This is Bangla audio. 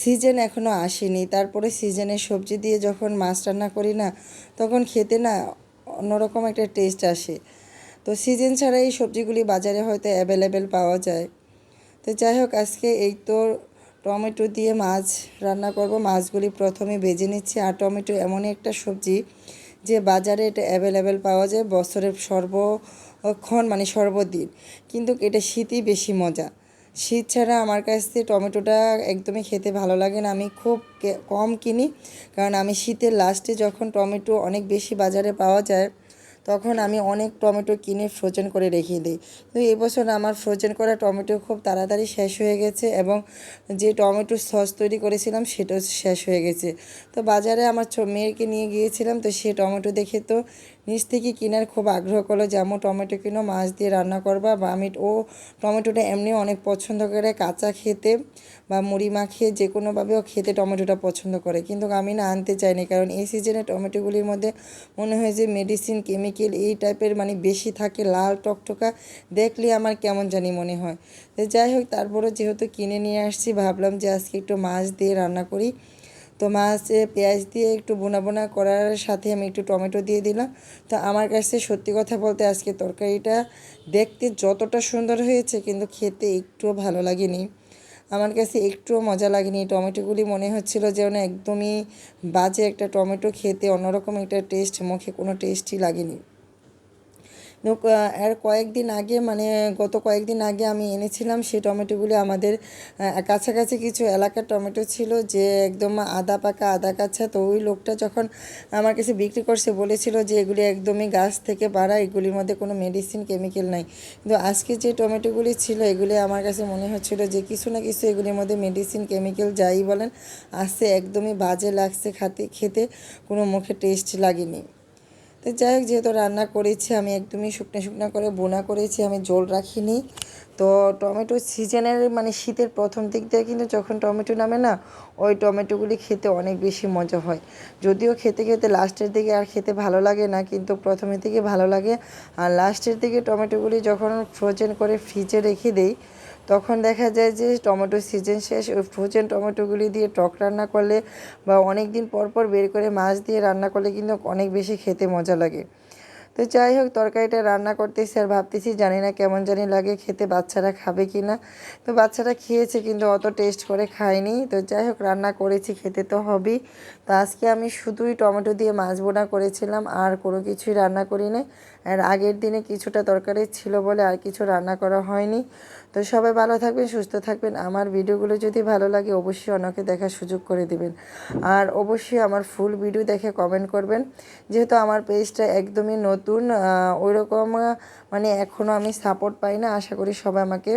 সিজন এখনও আসেনি। তারপরে সিজনের সবজি দিয়ে যখন মাছ রান্না করি না, তখন খেতে না অন্যরকম একটা টেস্ট আসে। তো সিজন ছাড়া এই সবজিগুলি বাজারে হয়তো অ্যাভেলেবেল পাওয়া যায়। তো যাই হোক, আজকে এই তো টমেটো দিয়ে মাছ রান্না করব। মাছগুলি প্রথমে বেজে নিচ্ছি। আর টমেটো এমন একটা সবজি যে বাজারে এটা অ্যাভেলেবেল পাওয়া যায়। বছরের সর্বক্ষণ মানে সর্বদিন। কিন্তু এটা শীতই বেশি মজা। শীত ছাড়া আমার কাছ থেকে টমেটোটা একদমই খেতে ভালো লাগে না। আমি খুব কম কিনি। কারণ আমি শীতের লাস্টে যখন টমেটো অনেক বেশি বাজারে পাওয়া যায় তখন আমি অনেক টমেটো কিনে ফ্রোজেন করে রেখে দিই। তো এবছর আমার ফ্রোজেন করা টমেটো খুব তাড়াতাড়ি শেষ হয়ে গেছে এবং যে টমেটো সস তৈরি করেছিলাম সেটাও শেষ হয়ে গেছে। তো বাজারে আমার মেয়েকে নিয়ে গিয়েছিলাম, তো সে টমেটো দেখে তো নিচ থেকে কেনার খুব আগ্রহ করল যে আমু টমেটো কিনো, মাছ দিয়ে রান্না করবা। বা আমি ও টমেটোটা এমনি অনেক পছন্দ করে, কাঁচা খেতে বা মুড়ি মাখিয়ে যে কোনোভাবেও খেতে টমেটোটা পছন্দ করে। কিন্তু আমি না আনতে চাইনি, কারণ এই সিজনে টমেটোগুলির মধ্যে মনে হয় যে মেডিসিন কেমিক্যাল এই টাইপের মানে বেশি থাকে, লাল টকটকা, দেখলে আমার কেমন জানি মনে হয়। তো যাই হোক তারপরে যেহেতু কিনে নিয়ে আসছি, ভাবলাম যে আজকে একটু মাছ দিয়ে রান্না করি। তো মাছ পেঁয়াজ দিয়ে একটু বোনা বোনা করার সাথে আমি একটু টমেটো দিয়ে দিলাম। তো আমার কাছে সত্যি কথা বলতে আজকে তরকারিটা দেখতে যতটা সুন্দর হয়েছে, কিন্তু খেতে একটুও ভালো লাগেনি। আমার কাছে একটুও মজা লাগেনি। টমেটোগুলি মনে হচ্ছিল যেন একদমই বাজে একটা টমেটো খেতে, অন্যরকম একটা টেস্ট মুখে কোনো টেস্টই লাগেনি। এর কয়েকদিন আগে মানে গত কয়েকদিন আগে আমি এনেছিলাম সেই টমেটোগুলি। আমাদের কাছাকাছি কিছু এলাকার টমেটো ছিল যে একদম আদা পাকা, আদা কাঁচা। তো ওই লোকটা যখন আমার কাছে বিক্রি করছে, বলেছিল যে এগুলি একদমই গাছ থেকে পাড়া এগুলির মধ্যে কোনো মেডিসিন কেমিক্যাল নাই। কিন্তু আজকে যে টমেটোগুলি ছিল, এগুলি আমার কাছে মনে হচ্ছিল যে কিছু না কিছু এগুলির মধ্যে মেডিসিন কেমিক্যাল যাই বলেন, আসছে, একদমই বাজে লাগছে, খাতে, খেতে কোনো মুখে টেস্ট লাগেনি। তো যাই হোক, যেহেতু রান্না করেছি, আমি একদমই শুকনো শুকনো করে বোনা করেছি, আমি জল রাখিনি। তো টমেটো সিজনের মানে শীতের প্রথম দিক দিয়ে কিন্তু যখন টমেটো নামে না, ওই টমেটোগুলি খেতে অনেক বেশি মজা হয়। যদিও খেতে খেতে লাস্টের দিকে আর খেতে ভালো লাগে না, কিন্তু প্রথমের দিকে ভালো লাগে। আর লাস্টের দিকে টমেটোগুলি যখন ফ্রোজেন করে ফ্রিজে রেখে দেই তখন দেখা যায় যে টমেটো সিজন শেষ, ওই ফ্রোজেন টমেটোগুলি দিয়ে টক রান্না করলে বা অনেক দিন পর পর বের করে মাছ দিয়ে রান্না করলে কিন্তু অনেক বেশি খেতে মজা লাগে। তো যাই হোক, তরকারিটা রান্না করতেছি আর ভাবতেছি জানি না কেমন জানি লাগে খেতে, বাচ্চারা খাবে কি না তো বাচ্চারা খেয়েছে কিন্তু অত টেস্ট করে খায়নি। তো যাই হোক, রান্না করেছি, খেতে তো হবেই। তো আজকে আমি শুধুই টমেটো দিয়ে মাছ বোনা করেছিলাম, আর কোনো কিছুই রান্না করি নাই আর আগের দিনে কিছুটা তরকারি ছিল বলে আর কিছু রান্না করা হয়নি। তো সবাই ভালো থাকবেন, সুস্থ থাকবেন। আমার ভিডিওগুলো যদি ভালো লাগে, অবশ্যই অন্যকে দেখার সুযোগ করে দিবেন। আর অবশ্যই আমার ফুল ভিডিও দেখে কমেন্ট করবেন। যেহেতু আমার পেজটা একদমই নতুন ওইরকম মানে এখনও আমি সাপোর্ট পাই না। আশা করি সবাই আমাকে